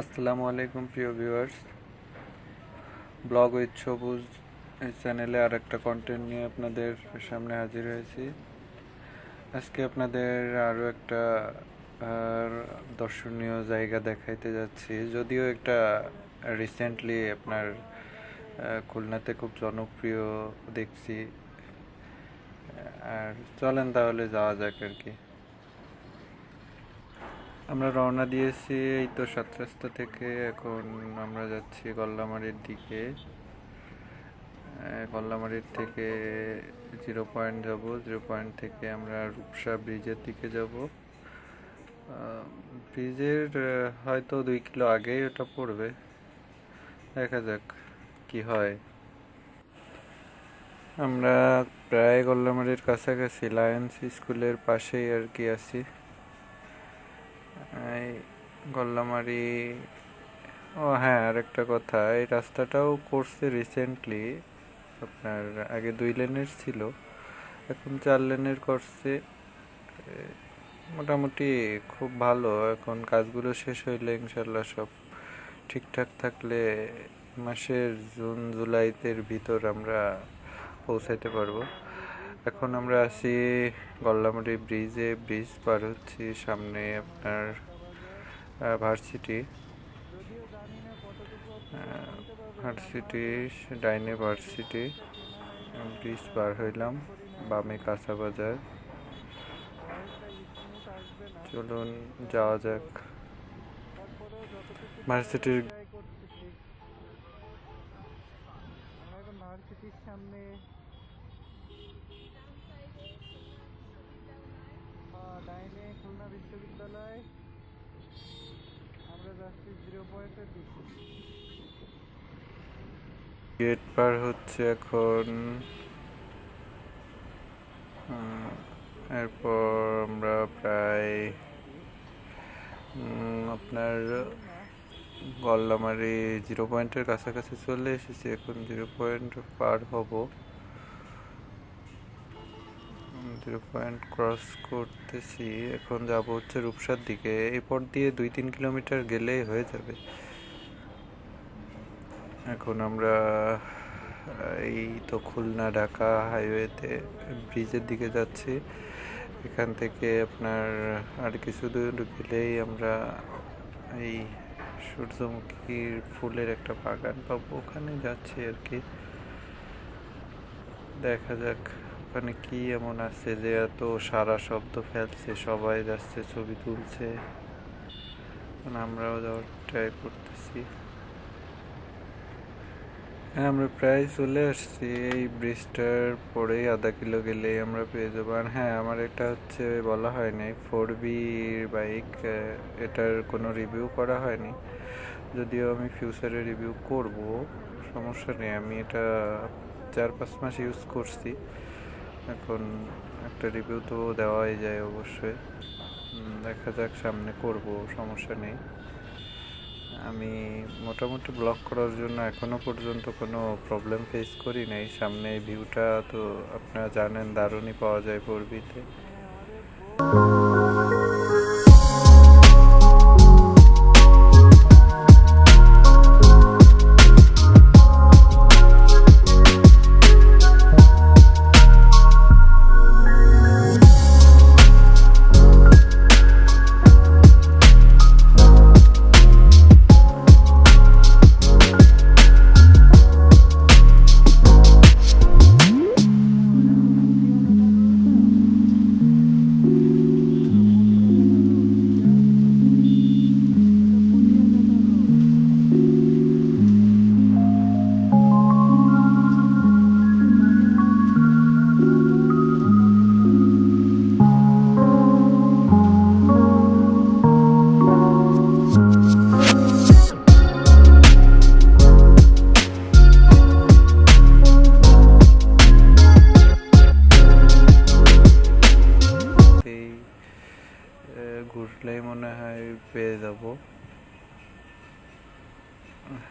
আসসালামু আলাইকুম, প্রিয় ভিউয়ার্স ব্লগ উইথ সবুজ এই চ্যানেলে আর একটা কন্টেন্ট নিয়ে আপনাদের সামনে হাজির হয়েছি। আজকে আপনাদের আরও একটা দর্শনীয় জায়গা দেখাইতে যাচ্ছি। যদিও একটা রিসেন্টলি আপনার খুলনাতে খুব জনপ্রিয় দেখছি। আর চলেন তাহলে যাওয়া যাক আর কি। আমরা রওনা দিয়েছি এই তো সাত রাস্তা থেকে। এখন আমরা যাচ্ছি গল্লামারির দিকে। গল্লামারির থেকে জিরো পয়েন্ট যাব। জিরো পয়েন্ট থেকে আমরা রূপসা ব্রিজের দিকে যাব। ব্রিজের হয়তো দুই কিলো আগেই ওটা পড়বে। দেখা যাক কি হয়। আমরা প্রায় গল্লামারির কাছাকাছি, লায়ন্স স্কুলের পাশেই আর কি আছি। গল্লামারি, ও হ্যাঁ আরেকটা কথা, এই রাস্তাটাও করছে রিসেন্টলি আপনার আগে দুই লেনের ছিল, এখন চার লেনের করছে মোটামুটি খুব ভালো, এখন কাজগুলো শেষ হইলে ইনশাল্লাহ সব ঠিকঠাক থাকলে মাসের জুন, জুলাইতের ভিতর আমরা পৌঁছাইতে পারব। এখন আমরা আছি গল্লামারি ব্রিজে, ব্রিজ পার হচ্ছি সামনে আপনার ভার্সিটি। ভার্সিটি, ডাইনে ভার্সিটি ব্রিজ পার হইলাম, বামে কাঁচা বাজার। চলুন যাওয়া যাক। ভার্সিটির ডাইনে খুলনা বিশ্ববিদ্যালয়। আমরা যাচ্ছি জিরো পয়েন্টের দিকে। গেট পার হচ্ছে এখন এরপর আমরা প্রায় আপনার গল্লামারি জিরো পয়েন্টের কাছাকাছি চলে এসেছি। এখন জিরো পয়েন্ট পার হব। জিরো পয়েন্ট ক্রস করতেছি। এখন যাব হচ্ছে রূপসার দিকে। এরপর দিয়ে দুই তিন কিলোমিটার গেলেই হয়ে যাবে। এখন আমরা এই তো খুলনা ঢাকা হাইওয়েতে ব্রিজের দিকে যাচ্ছি। এখান থেকে আপনার আর কিছু দূর গেলেই আমরা এই সূর্যমুখীর ফুলের একটা বাগান পাবো। ওখানে যাচ্ছি আর কি। দেখা যাক। ওখানে কি এমন আছে যে এত সারা শব্দ ফেলছে, সবাই যাচ্ছে, ছবি তুলছে? এখন আমরাও যাওয়ার ট্রাই করতেছি। হ্যাঁ আমরা প্রায় চলে আসছি। এই ব্রিজটার পরেই আধা কিলো গেলেই আমরা পেয়ে যাব। আর হ্যাঁ আমার এটা হচ্ছে বলা হয়নি, ফোর বির বাইক এটার কোনো রিভিউ করা হয়নি। যদিও আমি ফিউচারে রিভিউ করব, সমস্যা নেই। আমি এটা চার পাঁচ মাস ইউজ করছি। এখন একটা রিভিউ তো দেওয়াই যায় অবশ্যই। দেখা যাক সামনে করব, সমস্যা নেই। আমি মোটামুটি ব্লক করার জন্য এখনও পর্যন্ত কোনো প্রবলেম ফেস করি নাই। সামনে ভিউটা তো আপনারা জানেন, দারুণই পাওয়া যায় পূর্বিতে। যাব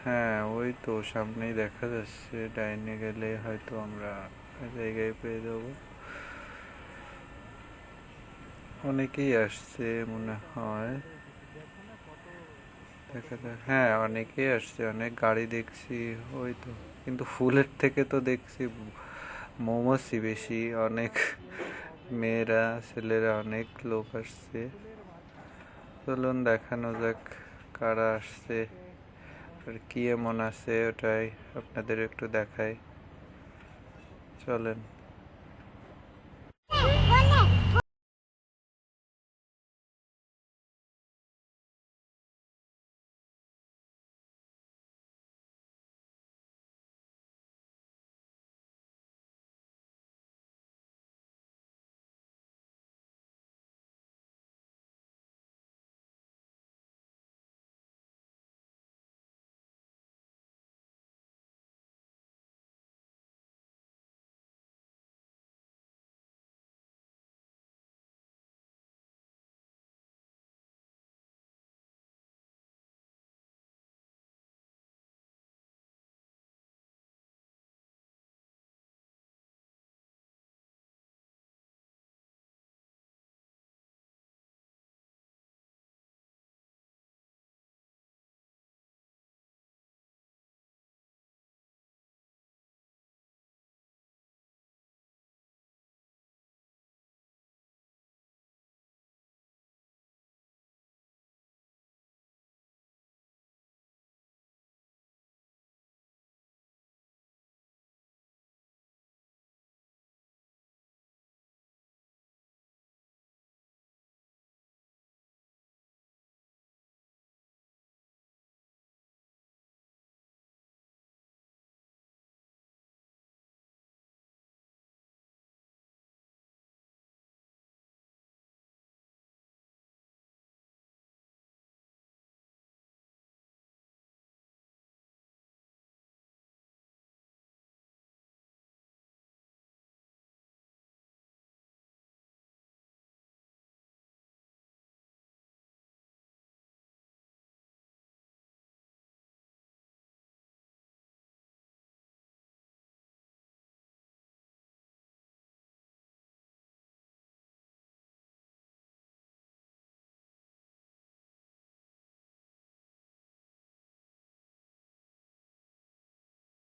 হ্যাঁ ওই তো সামনেই দেখা যাচ্ছে, ডাইনে গেলে হয়তো আমরা জায়গায় পেয়ে যাব। অনেকেই আসছে মনে হয়। দেখা যাক হ্যাঁ অনেকেই আসছে, অনেক গাড়ি দেখছি, ওই তো। কিন্তু ফুলের থেকে তো দেখছি মোমোসই বেশি, অনেক মেয়েরা, ছেলেরা, অনেক লোক আসছে। চলুন দেখানো যাক কারা আসছে আর কি এমন আছে ওটাই আপনাদের একটু দেখাই। চলেন।